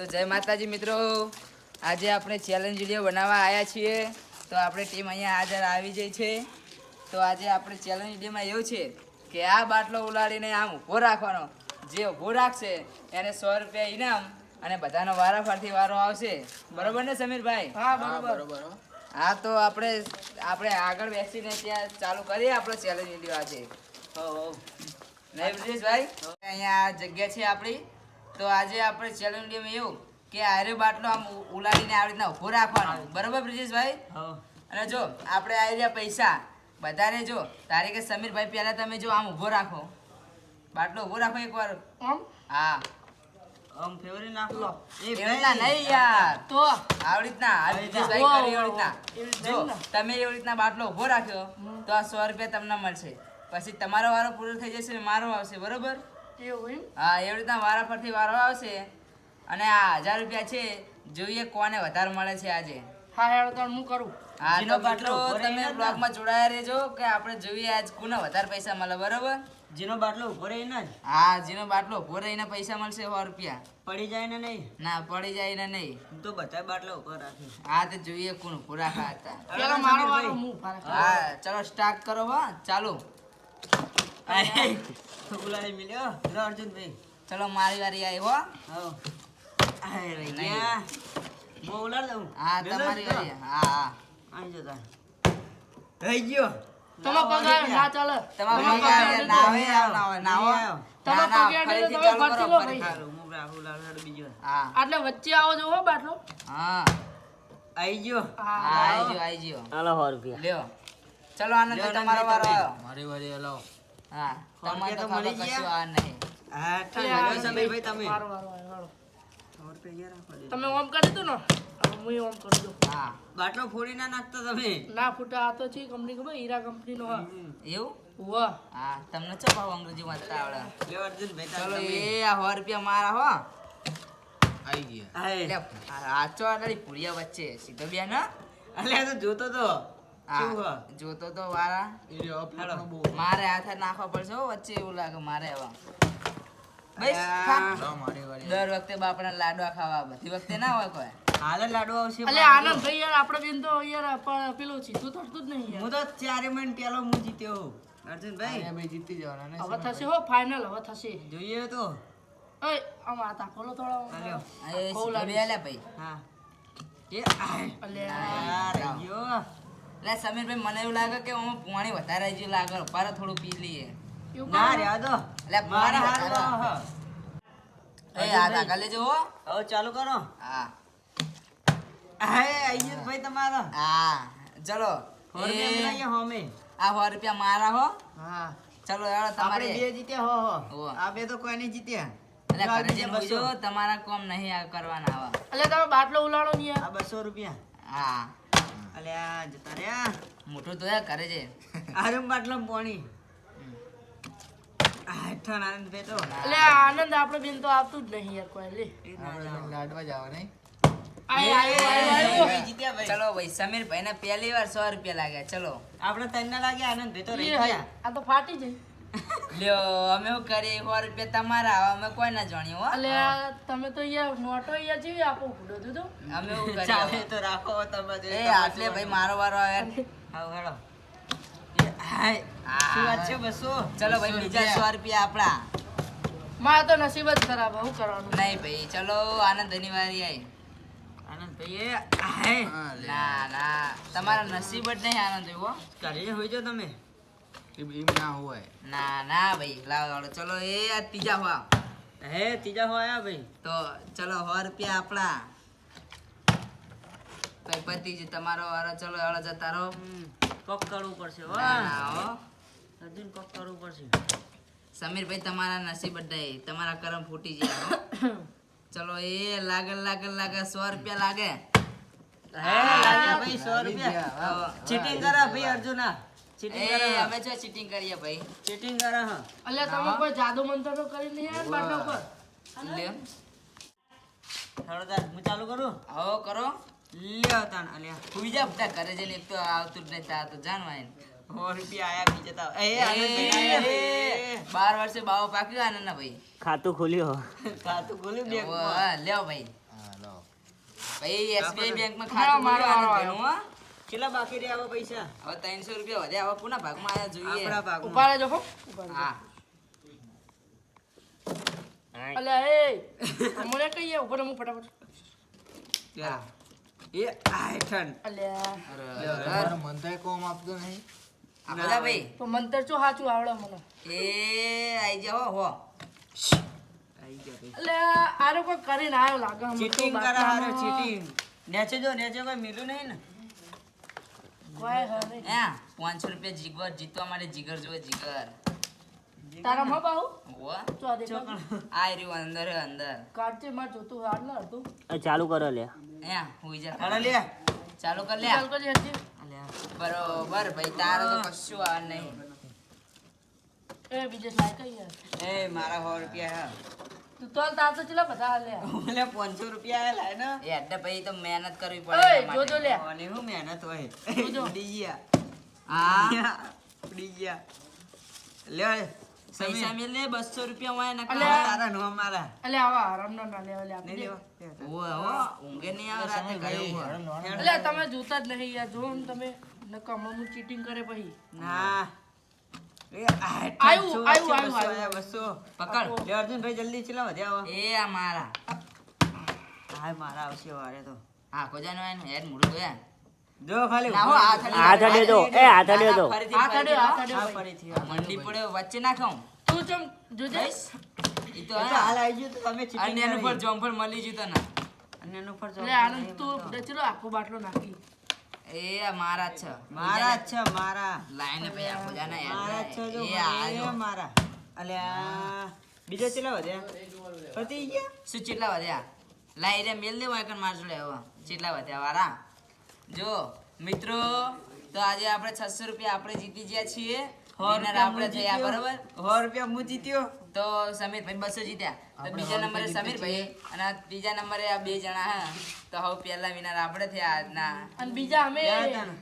તો જય માતાજી મિત્રો. આજે આપણે ચેલેન્જ વીડિયો બનાવવા આવ્યા છીએ. તો આપણે ટીમ અહીંયા હાજર આવી જઈ છે. તો આજે આપણે ચેલેન્જ વિડીયોમાં એવું છે કે આ બાટલો ઉલાડીને આમ ઊભો રાખવાનો. જે ઊભો રાખશે એને સો રૂપિયા ઇનામ અને બધાનો વારાફરથી વારો આવશે. બરોબર ને સમીરભાઈ? હા બરોબર. હા તો આપણે આપણે આગળ બેસીને ત્યાં ચાલુ કરીએ આપણો ચેલેન્જ વીડિયો આજે. નહીં બ્રિજેશભાઈ? અહીંયા આ જગ્યા છે આપણી. તો આજે આપણે ચેલેન્જ ગેમ એવું કે આરે બાટલો આમ ઉલાડીને આવી રીતના ઊભો રાખવાનો. બરોબર બ્રિજેશભાઈ? અને જો આપણે આવી રહ્યા પૈસા. બધાને જો તારે કે સમીરભાઈ પહેલાં તમે જો આમ ઊભો રાખો. બાટલો ઊભો રાખો એકવાર. હા. આમ ફેવરી નાખલો એ એવી નહીં યાર. તો? આવી રીતના આવી બ્રિજેશભાઈ કરી એવી વાહ, વાહ, રીતના. જો તમે એવી રીતના બાટલો ઊભો રાખ્યો તો આ સો રૂપિયા તમને મળશે. પછી તમારો વારો પૂરો થઈ જશે મારો આવશે. બરોબર? એવું એમ? હા એવી રીતના વારા પરથી વારો આવશે. અને આ હજાર રૂપિયા છે જોઈએ કોને વધારે મળે છે આજે. હા હેડ તો હું કરું. હા તો બાટલો મિત્રો તમે બ્લોગમાં જોડાયા રહેજો કે આપણે જોઈએ આજ કોને વધારે પૈસા મળે બરોબર? જીનો બાટલો ઊભો રહીને જ. હા જેનો બાટલો ઊભો રહીને પૈસા મળશે સો રૂપિયા. પડી જાય ને નહીં? ના પડી જાય ને નહીં. હું તો બધા બાટલા ઊભો રાખી હા તો જોઈએ કોણ ઊભો રાખા હતા પેલા મારો વારો હું હા ચલો સ્ટાર્ટ કરો હા ચાલો. લો અર્જુનભાઈ ચલો મારી વારી આવી હો. આય રહી ગયા હું ઉલાડ દઉં. હા તમારી વારી. હા હા. આઈ જતા થઈ ગયો. તમે પગ આવ્યો, ના ચાલે. તમે પગ ના આવે, ના આવે, ના નહીં આવે. આવ્યો. તમે ના, ના, પગે તમે ચાલુ લો ભાઈ. હું રાહુલ ઉલાડ બીજો. હા. આટલે વચ્ચે આવો જો હો બાટલો? હા. આઈ ગયો. હા. આઈ ગયો આઈ ગયો. હાલો સો રૂપિયા. લ્યો. ચલો આનંદ તમારો વારો મારી વારી હા સો તો રૂપિયા તો ખબર મળી ગયા? આ નહીં. હા એટલે ઠીક આ લ્યો સમીરભાઈ તમે. મારો વારો આવ્યો, હાલો. સો રૂપિયા રાખો દે. તમે ઓમ કરી દીધું ને? હું ઓમ કરી દઉં. હા. બાટલો ફોડી ના નાખતા તમે? ના ફૂટા આ તો છે કંપની ખબર? હીરા કંપની નો એવું? વાહ હા તમને ચો ભાવ અંગ્રેજી વાંચતા આવડે? ચલો એ આ સો રૂપિયા મારા હો. આવી ગયા. હાય. આચો આડાડી પુરિયા વચ્ચે સીધો બે ના અલ્યા તો જોતો તો? જોતો તો વારા. મારે હાથે નાખવા પડશે હો વચ્ચે એવું લાગે મારે હવે બસ અલ્યા. ખા. લાવો, મારી વારી. દર વખતે બાપડા લાડવા ખાવા બધી વખતે ના હોય કોઈ. હાલ લાડુ આવશે એટલે આનંદ ભાઈ યાર આપણે બેન તો યાર પેલો પેલું સીધું થતું જ નહીં હું તો ચારે મહિને પેલો હું જીત્યો. અર્જુનભાઈ? અહીંયા જીતી જવાના ને હવે થશે હો ફાઇનલ હવે થશે. જોઈએ તો. ઓય આમ આ તાકોલો થોડો હાલ્યો. એ ભાઈ. હા. એ. અલ્યા ગયો. લે સમીરભાઈ મને એવું લાગે કે હું પાણી વધારે જ લાગે પારા થોડું પી લઈએ. ના રે દો એટલે મારા પાણી એ આ તાકા લેજો હો. હવે ચાલુ કરો. હા. આય આઈ ભાઈ તમારો. હા. ચલો. આ સો રૂપિયા મારા હો. હા. ચલો તમારે. બે જીત્યા હો હો. આ બે તો કોઈ નહીં જીત્યા. એટલે જો. તમારા કોમ નહીં આ કરવાના આવા. એટલે તમે બાટલો ઉલાડો ને આ બસો રૂપિયા. હા. અલ્યા જતા રહ્યા મોટું તો કરે છે. આરમ બાટલો પોણી. આ હેઠળ આનંદભાઈ તો અલ્યા આનંદ આપણે બેન તો આવતું જ નહીં યાર કોઈ લે. લાડવા જવા નહીં. ચલો ભાઈ સમીર ભાઈ ને પહેલી વાર સો રૂપિયા લાગ્યા. ચલો. આપડે તને લાગ્યા આનંદ ભાઈ તો આ તો ફાટી જાય. લ્યો અમે શું કરીએ? સો રૂપિયા તમારા આવા અમે કોઈ ના જાણ્યું હો અલ્યા તમે તો અહીંયા નોટો અહીંયા જેવી આપો ફૂડો દીધો. અમે શું કરીએ? ચાલે તો રાખો તમે એ આટલે ભાઈ મારો વારો આવે. હાવ હેડો હા. શું વાત છે બસો? ચલો ભાઈ બીજા સો રૂપિયા આપણા. મારા તો નસીબ જ ખરાબ શું કરવાનું? નહીં ભાઈ ચલો આનંદ આવી હાય. હા લે ના ના તમારા નસીબ જ નહીં આનંદ એવો કરી હોઈ જાઓ તમે. એમ એમ ના હોય. ના ના ભાઈ. લાવો લાવો. ચલો એ આ ત્રીજા હો હે ત્રીજા હો ભાઈ? તો ચલો સો રૂપિયા આપણા. ભાઈ પતિ જ તમારો વારો ચલો હળો જતા રહો. કોક કરવું પડશે હો. ના, ના, હો. અર્જુન કોક કરવું પડશે. સમીરભાઈ તમારા નસીબ જ તમારા કરમ ફૂટી જાય હો. ચલો એ લાગે લાગે લાગે સો રૂપિયા લાગે. હે લાગે ભાઈ સો રૂપિયા. ચીટિંગ કરા ભાઈ અર્જુના. ચીટિંગ એ અમે જો ચીટિંગ કરીએ ભાઈ. ચીટિંગ કરા હા. અલ્યા તમે કોઈ જાદુ મંત્ર તો કરી નહીં યાર બાટલા ઉપર લ્યો હળદાર હું ચાલુ કરું? આવો કરો. લ્યો તાન અલ્યા. હુઈ જા બધા ઘરે જઈને એક તો આવતું જ નહીં તા તો જાણવાય ને. સો રૂપિયા આયા બીજે તાવ એ એ, આનંદ એ, બાર વર્ષે બાવો પાક્યો આનંદ ના ભાઈ. ખાતું ખોલ્યું ખાતું ખોલ્યું લ્યો. ભાઈ. ભાઈ એસબીઆઈ બેંકમાં ખાતું મારો. કેટલા બાકી રહ્યા આવા પૈસા? હવે ત્રણસો રૂપિયા વધ્યા આવા કોના ભાગમાં આયા જોઈએ? આપણા ઊભા રહેજો હો. હા. અલ્યા એ મને કહીએ ઊભો રહો, ફટાફટ. હા. એ આ હેઠળ અરે, મંતર કોમ આપતો નહીં. આ ભાઈ? તો મંતર ચો સાચું આવડે મને. એ આઈ જાઓ હો આઈ ગયા ભાઈ. અલ્યા આરે કોઈ કરીને આવ્યો લાગે ચીટિંગ કરે. હારે ચીટિંગ નેચે જો નેચે કોઈ મિલું નહીં ને? પાંચસો રૂપિયા જીગર જીતવા માટે જીગર જોવે જીગર. તારા માં બાહુ? હો તો આ રહ્યું અંદર હે અંદર. કાઢજે માર જોતું હાલ ના હતું. ચાલુ કરો લે. હા હોઈ જા. કર લે. ચાલુ કર લે. ચાલ કરજે લે બરોબર ભાઈ તારો તો કશું આ નહીં. એ બીજે સાય કઈ એ મારા 100 રૂપિયા તું તો તાર ચલા બધા હાલ્યા ઓલે પાંચસો રૂપિયા લાય ને. એ અડધે તો મહેનત કરવી ઓય જોજો લે. અને હું મહેનત હોય. જોજો. ઉડી હા. ઉડી લે પૈસા મેલ લે બસો રૂપિયા હોય ને તારા નો મારા આવા ના ના લેવા લે નહીં લેવા. ઓય હો ઊંઘે નહીં આવે રાતે ગયું હોય. તમે જોતા જ નહીં યાર જો તમે નકામા હું ચીટિંગ કરે પછી. ના. એ આ આયુ, બસો, આયુ, બસો, આયુ, બસો. પકડ. લે અર્જુનભાઈ જલ્દી ચલા વધ્યા આવો. એ આ મારા. હા મારા આવશે વારે તો. આ કોજાનો હોય હેડ મોઢું ધોયા જો ખાલી ના હો હાથ રહી. દો એ હાથ અડે દો હાથ અડ્યો, હાથ અડ્યો ફરીથી મંડી પડ્યો વચ્ચે નાખો. તું ચમ જોજે. ઈ તો. હાલ આવી ગયો તો તમે cheating અને એનું પર કરી. મળી ગયું તને. અને એનું પર. આનંદ તું ચલો આખો બાટલો નાખી. એ મારા છે. મારા છે મારા. લાઈને ભાઈ આ કોજાના હેડ મારા જ જો એ મારા અલ્યા બીજો ચેલા વધ્યા? પતિ ગયા? શું ચેટલા વધ્યા? લાઈ રે મેલ દેવો એકન મારજો લે હવે. ચેટલા વધ્યા વારા? જો મિત્રો તો આજે આપણે 600 રૂપિયા આપણે જીતી ગયા છીએ. રૂપિયા હું જીત્યો. રૂપિયા હું જીત્યો તો સમીરભાઈ બસો જીત્યા. તો બીજા નંબરે સમીરભાઈ અને ત્રીજા નંબરે આ બે જણા હા. તો હવે પહેલા વિનર આપણે થયા આજના. અને બીજા અમે.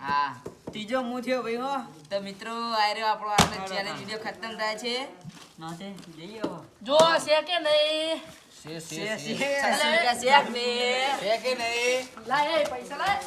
હા. ત્રીજો હું થયો ભાઈ હો. તો મિત્રો આ રહ્યો આપણો ચેલેન્જ વીડિયો ખતમ થાય છે. ના છે જઈએ હવે. જો છે કે નહીં? છે છે, છે. છસો રૂપિયા શેક ને છે કે નહીં? લાય પૈસા લાય.